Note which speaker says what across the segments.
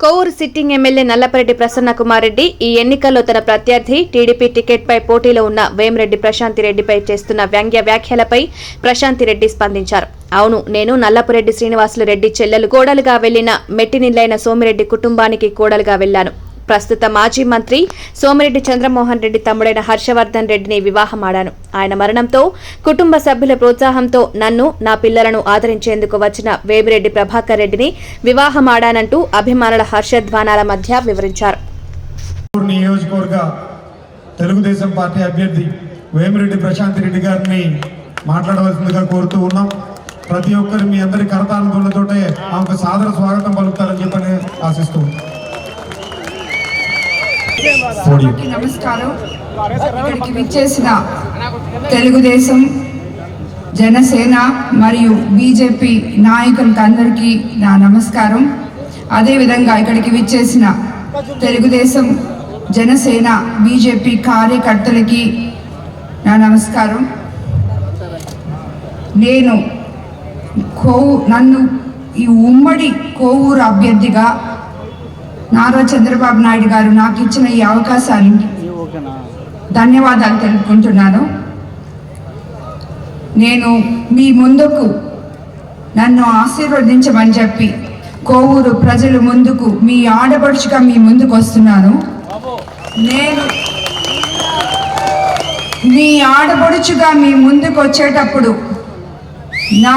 Speaker 1: Kovur sitting MLA Nallapareddy Prasanna Reddy ఈ ఎన్నికల్లో తన ప్రత్యర్థి టీడీపీ టికెట్పై పోటీలో ఉన్న వేమిరెడ్డి ప్రశాంతి రెడ్డిపై చేస్తున్న వ్యంగ్య వ్యాఖ్యలపై ప్రశాంతి రెడ్డి స్పందించారు. అవును నేను నల్లపురెడ్డి శ్రీనివాసులు రెడ్డి చెల్లెలు కోడలుగా వెళ్ళిన మెట్టినిల్లైన సోమిరెడ్డి కుటుంబానికి కోడలుగా వెళ్ళాను ప్రస్తుత మాజీ మంత్రి సోమిరెడ్డి చంద్రమోహన్ రెడ్డి తమ్ముడైన హర్షవర్ధన్ రెడ్డిని వివాహమాడాను. ఆయన మరణంతో కుటుంబ సభ్యుల ప్రోత్సాహంతో నన్ను నా పిల్లలను ఆదరించేందుకు వచ్చిన వేమిరెడ్డి ప్రభాకర్ రెడ్డిని వివాహమాడానంటూ అభిమానుల హర్షధ్వానాల మధ్య వివరించారు.
Speaker 2: నియోజకవర్గ తెలుగుదేశం పార్టీ అభ్యర్థి వేమిరెడ్డి ప్రశాంత్ రెడ్డి గారిని మాట్లాడవలసిందిగా కోరుతూ ఉన్నాం. ప్రతి ఒక్కరు మీ అందరి కరతాళతోటే ఆమెకు సాదర స్వాగతం పలుకుతారని చెప్పని ఆశిస్తూ ఉన్నాం.
Speaker 3: నమస్కారం. ఇక్కడికి విచ్చేసిన తెలుగుదేశం జనసేన మరియు బీజేపీ నాయకులకు అందరికీ నా నమస్కారం. అదేవిధంగా ఇక్కడికి విచ్చేసిన తెలుగుదేశం జనసేన బీజేపీ కార్యకర్తలకి నా నమస్కారం. నేను కోవు నన్ను ఈ ఉమ్మడి కోవూరు అభ్యర్థిగా నారా చంద్రబాబు నాయుడు గారు నాకు ఇచ్చిన ఈ అవకాశానికి ధన్యవాదాలు తెలుపుకుంటున్నాను. నేను మీ ముందుకు నన్ను ఆశీర్వదించమని చెప్పి కోవూరు ప్రజలు ముందుకు మీ ఆడపడుచుగా మీ ముందుకు వస్తున్నాను. నేను మీ ఆడపడుచుగా మీ ముందుకు వచ్చేటప్పుడు నా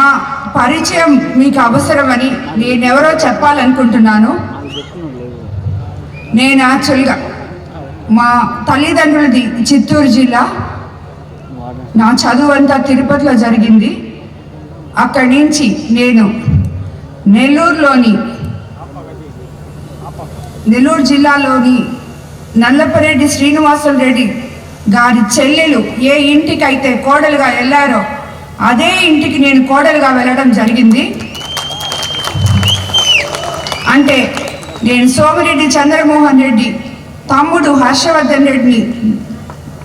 Speaker 3: పరిచయం మీకు అవసరమని నేనెవరో చెప్పాలనుకుంటున్నాను. నేను యాక్చువల్గా మా తల్లిదండ్రులది చిత్తూరు జిల్లా. నా చదువు అంతా తిరుపతిలో జరిగింది. అక్కడి నుంచి నేను నెల్లూరులోని నెల్లూరు జిల్లాలోని నల్లపరెడ్డి శ్రీనివాసులు రెడ్డి గారి చెల్లెలు ఏ ఇంటికైతే కోడలుగా వెళ్ళారో అదే ఇంటికి నేను కోడలుగా వెళ్ళడం జరిగింది. అంటే నేను సోమిరెడ్డి చంద్రమోహన్ రెడ్డి తమ్ముడు హర్షవర్ధన్ రెడ్డిని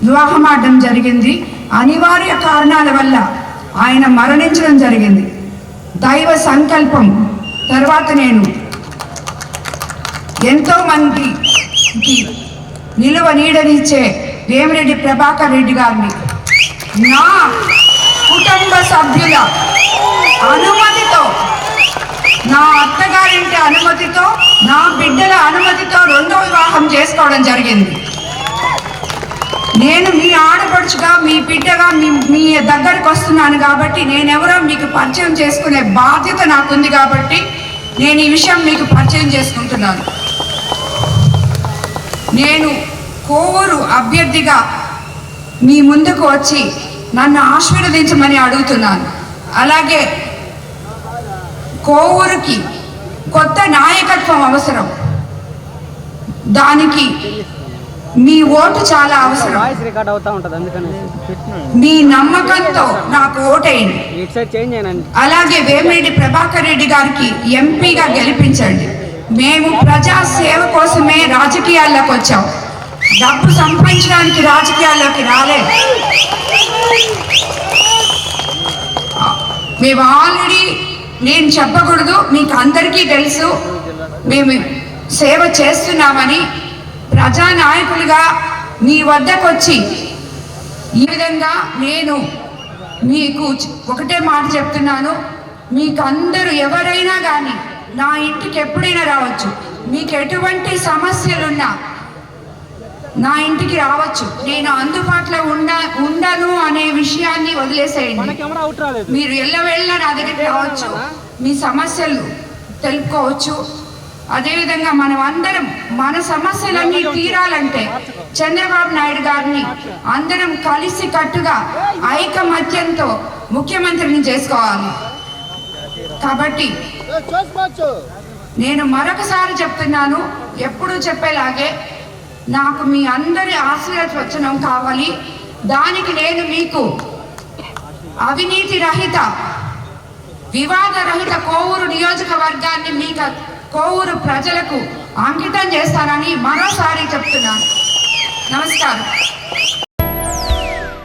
Speaker 3: వివాహమాడడం జరిగింది. అనివార్య కారణాల వల్ల ఆయన మరణించడం జరిగింది. దైవ సంకల్పం. తర్వాత నేను ఎంతో మందికి నిలువ నీడనిచ్చే వేమిరెడ్డి ప్రభాకర్ రెడ్డి గారిని నా కుటుంబ సభ్యుల అనుమతి వివాహం చేసుకోవడం జరిగింది. నేను మీ ఆడపడుచుగా మీ బిడ్డగా మీ మీ దగ్గరకు వస్తున్నాను కాబట్టి నేనెవరో మీకు పరిచయం చేసుకునే బాధ్యత నాకుంది కాబట్టి నేను ఈ విషయం మీకు పరిచయం చేసుకుంటున్నాను. నేను కోవూరు అభ్యర్థిగా మీ ముందుకు వచ్చి నన్ను ఆశీర్వదించమని అడుగుతున్నాను. అలాగే కోవూరుకి కొత్త నాయకత్వం అవసరం. దానికి మీ ఓటు చాలా అవసరం. మీ నమ్మకంతో నాకు ఓటేయండి. అలాగే వేమిరెడ్డి ప్రభాకర్ రెడ్డి గారికి ఎంపీగా గెలిపించండి. మేము ప్రజా సేవ కోసమే రాజకీయాల్లోకి వచ్చాం. డబ్బు సంపాదించడానికి రాజకీయాల్లోకి రాలేదు మేము ఆల్రెడీ నేను చెప్పకూడదు మీకు అందరికీ తెలుసు. మేము సేవ చేస్తున్నామని ప్రజానాయకులుగా మీ వద్దకు వచ్చి ఈ విధంగా నేను మీకు ఒకటే మాట చెప్తున్నాను. మీకు అందరూ ఎవరైనా కానీ నా ఇంటికి ఎప్పుడైనా రావచ్చు. మీకు ఎటువంటి సమస్యలున్నా నా ఇంటికి రావచ్చు. నేను అందుబాటులో ఉండ ఉండను అనే విషయాన్ని వదిలేసేయండి. మీరు ఎల్లవేళ్ళ నా దగ్గరికి రావచ్చు. మీ సమస్యలు తెలుపుకోవచ్చు. అదేవిధంగా మనం అందరం మన సమస్యలన్నీ తీరాలంటే చంద్రబాబు నాయుడు గారిని అందరం కలిసి కట్టుగా ఐకమత్యంతో ముఖ్యమంత్రిని చేసుకోవాలి. కాబట్టి నేను మరొకసారి చెప్తున్నాను ఎప్పుడూ చెప్పేలాగే నాకు మీ అందరి ఆశీర్వచనం కావాలి. దానికి నేను మీకు అవినీతి రహిత వివాద రహిత కోవూరు నియోజకవర్గాన్ని మీకు కోవూరు ప్రజలకు అంకితం చేస్తానని మరోసారి చెప్తున్నాను. నమస్కారం.